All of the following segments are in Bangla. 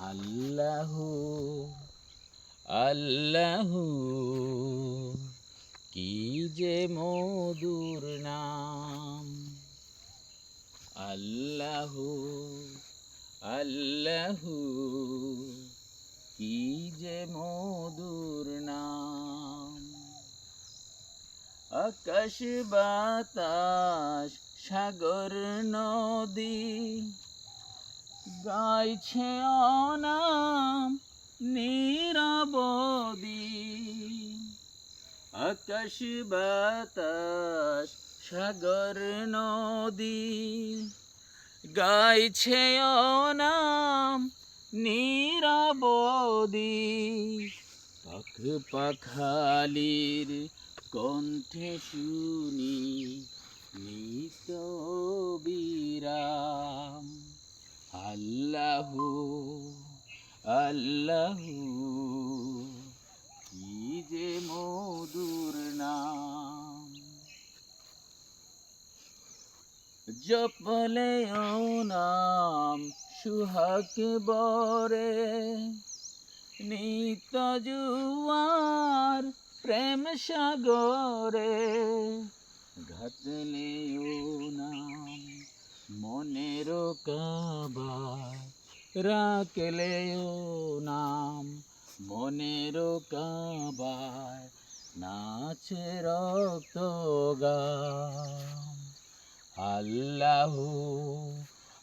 আল্লাহু আল্লাহু, কি যে মধুর নাম। আল্লাহু আল্লাহু, কি যে মধুর নাম। আকাশ বাতাস, সাগর নদী গাইছে অনাম নিরবদি। আকাশ বাতাস, সাগর নদী। গাইছে অনাম নিরবদি। পাখ পাখালির কণ্ঠে শুনি, নিত আল্লাহু আল্লাহু, কি যে মধুর নাম। জপলে নাম সুহাক বরে নিত জুয়ার প্রেম সাগরে ঘাতলে নাম। মনের কাবার রাখলে ও নাম মনের কাবার নাচে রক্ত গাম আল্লাহু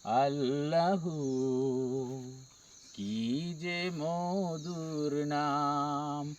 আল্লাহু, কি যে মধুর নাম।